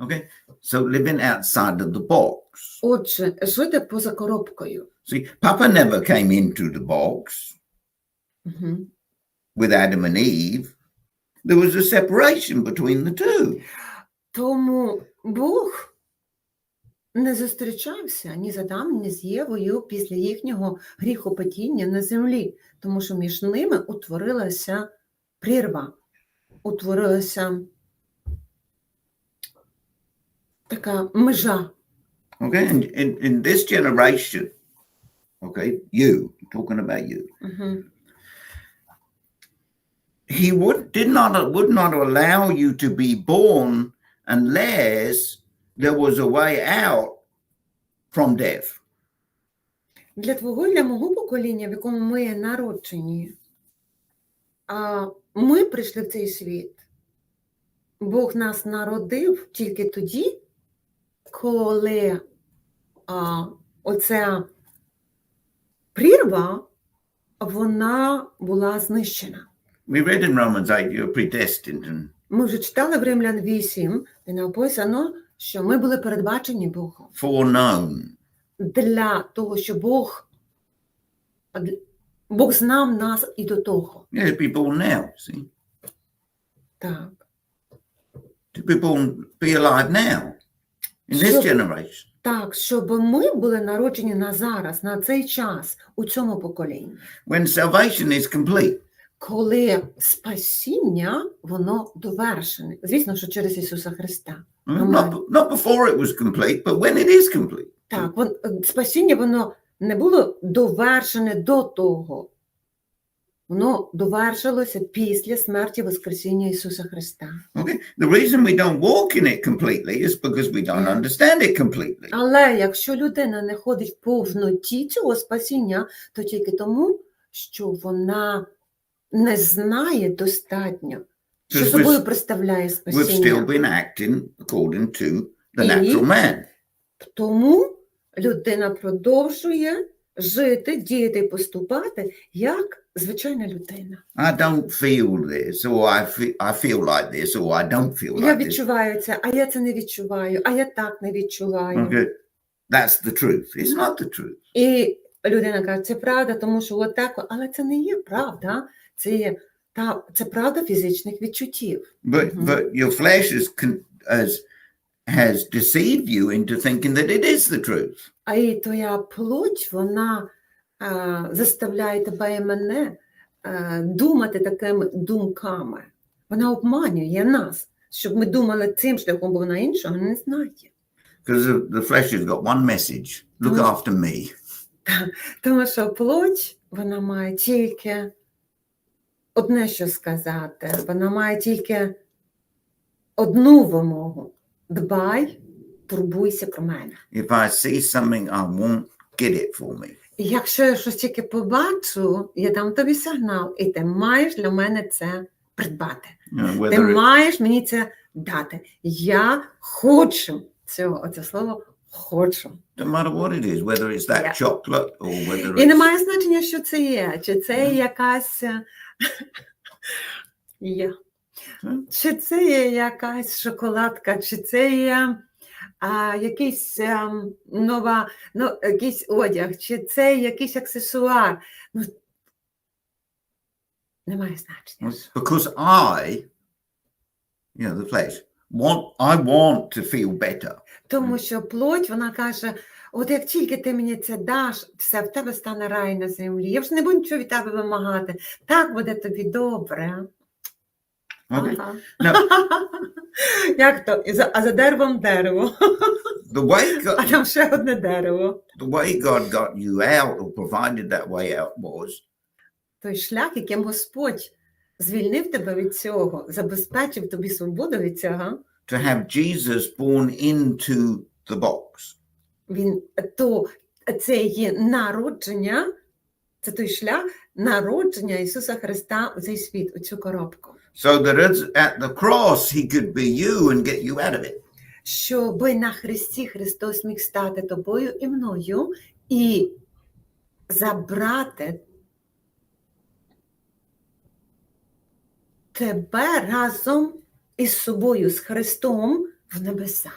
Okay, so living outside of the box. Отже, жити поза коробкою. See, Papa never came into the box Угу. with Adam and Eve. There was a separation between the two. Тому Бог не зустрічався ні з Адамом, ні з Євою після їхнього гріхопадіння на землі, тому що між ними утворилася прірва, утворилася така межа. Okay, and in, in this generation, okay, you talking about you, Угу. he would did not would not allow you to be born unless there was a way out from death. Для твого і для мого покоління, в якому ми є народжені, а ми прийшли в цей світ. Бог нас народив тільки тоді, коли а, оця прірва вона була знищена. We read in Romans 8 you're predestined and Ми вже читали в Римлян 8, де написано, що ми були передбачені Богом. foreknown. для того, що Бог, Бог знав нас і до того. Yeah, to be born now, see? Так. To be born, be alive now in this Sure. generation. Так, щоб ми були народжені на зараз, на цей час, у цьому поколінні, When salvation is complete. коли спасіння, воно довершене. Звісно, що через Ісуса Христа. Not, not before it was complete, but when it is complete. Так, вон, спасіння, воно не було довершене до того. Воно довершилося після смерті Воскресіння Ісуса Христа. Okay. The reason we don't walk in it completely is because we don't understand it completely. Але якщо людина не ходить в повноті цього спасіння, то тільки тому, що вона не знає достатньо, що собою представляє we've still been acting according to the natural man. Тому людина продовжує жити, діяти і поступати як звичайна людина. I don't feel this, or I feel, I feel like this, or I don't feel Я like this. відчуваю це, а я це не відчуваю, а я так не відчуваю. Okay. That's the truth. It's not the truth. І людина каже, це правда, тому що отак, але це не є правда. Це є та це правда фізичних відчуттів. But Mhm. but your flesh is con- has has deceived you into thinking that it is the truth. А і твоя плоть, вона а, заставляє тебе і мене а, думати такими думками. Вона обманює нас, щоб ми думали цим шляхом, бо вона іншого не знає. Because the, flesh has got one message: look Mhm. after me. Тому що плоть, вона має тільки одне, що сказати. Вона має тільки одну вимогу: дбай, турбуйся про мене. If I see something I want, get it for me. Якщо я щось тільки побачу, я дам тобі сигнал, і ти маєш для мене це придбати. You know, Ти it, маєш мені це дати. Я хочу цього, оце слово хочу. Yeah. І не має значення, що це є, чи це є якась. є. Мгм. Чи це є якась шоколадка, чи це є а, якийсь ем, нова, ну, якийсь одяг, чи це якийсь аксесуар. Ну, немає значення. because I, you know, the flesh want I want to feel better. Тому що плоть, вона каже: от як тільки ти мені це даш, все в тебе стане рай на землі. Я вже не буду нічого від тебе вимагати. Так буде тобі добре. Okay. Ага. No, Як то? А за деревом дерево, the way God, а там ще одне дерево. the way God got you out or provided that way out was Той шлях, яким Господь звільнив тебе від цього, забезпечив тобі свободу від цього. to have Jesus born into the box. Він то це є народження, це той шлях народження Ісуса Христа у цей світ, у цю коробку. So that at the cross he could be you and get you out of it. Щоби на Христі Христос міг стати тобою і мною і забрати тебе разом із собою, з Христом в небеса.